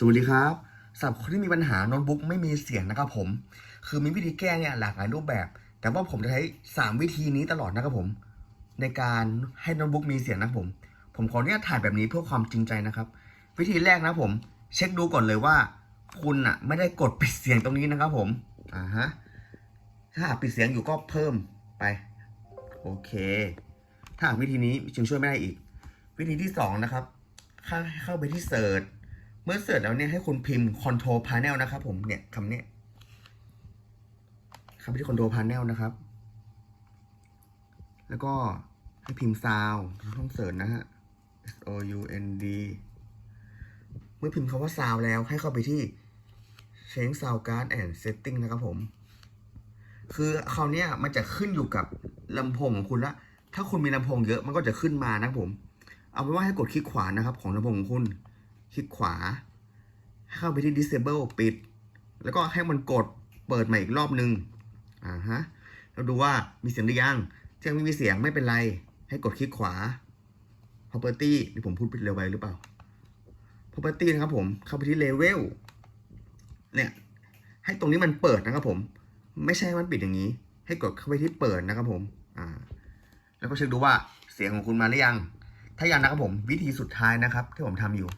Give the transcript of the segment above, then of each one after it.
สวัสดีครับสำหรับคนที่มีปัญหาโน้ตบุ๊กไม่มีเสียงนะครับผม คือมีวิธีแก้เนี่ยหลากหลายรูปแบบ แต่ว่าผมจะใช้ 3 วิธีนี้ตลอดนะครับผม ในการให้โน้ตบุ๊กมีเสียงนะครับผม ผมขออนุญาตถ่ายแบบนี้เพื่อความจริงใจนะครับ วิธีแรกนะผม เช็คดูก่อนเลยว่า คุณอะไม่ได้กดปิดเสียงตรงนี้นะครับผมอ่าฮะถ้าปิดเสียงอยู่ก็เพิ่มไป โอเค ถ้าหากวิธีนี้จึงช่วยไม่ได้อีก วิธีที่สองนะครับเข้าเข้าไปที่เสิร์ช มื่อเสิร์ชแล้วเนี่ยให้คุณพิมพ์ Control Panel นะครับผมเนี่ยคำนี้ยเข้าไปที่ Control Panel นะครับ แล้วก็ให้พิมพ์ Sound ห้องเสิร์ชนะฮะ S O U N D เมื่อพิมพ์คำว่า Sound แล้วให้เข้าไปที่ Change Sound Card and Setting นะครับผม คือคราวนี้มันจะขึ้นอยู่กับลำโพงของคุณละถ้าคุณมีลำโพงเยอะมันก็จะขึ้นมานะผม เอาเป็นว่าให้กดคลิกขวานะครับ ของลำโพงของคุณ คลิกขวา เข้าไปที่ disable ปิด แล้วก็ให้มันกดเปิดใหม่อีกรอบนึงอ่าฮะเราดูว่ามีเสียงหรือยังถ้ายังไม่มีเสียงไม่เป็นไร ให้กดคลิกขวา property นี่ผมพูดผิดเร็วไปหรือเปล่า property นะครับผม เข้าไปที่ level เนี่ย ให้ตรงนี้มันเปิดนะครับผม ไม่ใช่มันปิดอย่างนี้ ให้กดเข้าไปที่เปิดนะครับผม อ่า แล้วก็เช็คดูว่าเสียงของคุณมาหรือยัง ถ้ายังนะครับผม วิธีสุดท้ายนะครับ ที่ผมทำอยู่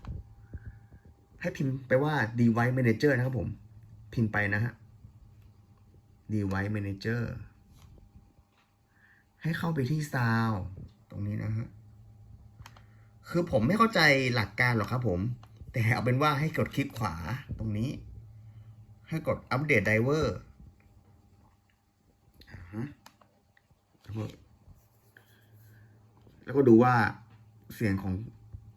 ให้พิมพ์ไปว่า device manager นะครับผม พิมพ์ไปนะฮะ device manager ให้เข้าไปที่ sound ตรงนี้นะฮะ คือผมไม่เข้าใจหลักการหรอกครับผม แต่เอาเป็นว่าให้กดคลิกขวาตรงนี้ ให้กดอัปเดตไดเวอร์แล้วก็ดูว่าเสียงของ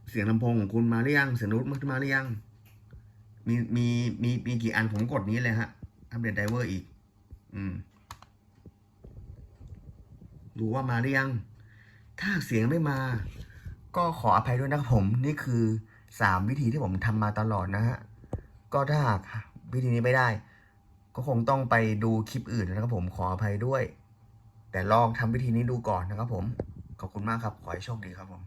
เสียงลำโพงของคุณมาหรือยัง เสียงโน้ตมันมาหรือยัง มีมีมีมีกี่อันผมกดนี้เลยฮะอัปเดตไดเวอร์อีก อืม ดูว่ามาหรือยัง ถ้าเสียงไม่มา ก็ขออภัยด้วยนะครับผม นี่คือสามวิธีที่ผมทำมาตลอดนะฮะ ก็ถ้าหากวิธีนี้ไม่ได้ ก็คงต้องไปดูคลิปอื่นนะครับผมขออภัยด้วย แต่ลองทำวิธีนี้ดูก่อนนะครับผม ขอบคุณมากครับ ขอให้โชคดีครับผม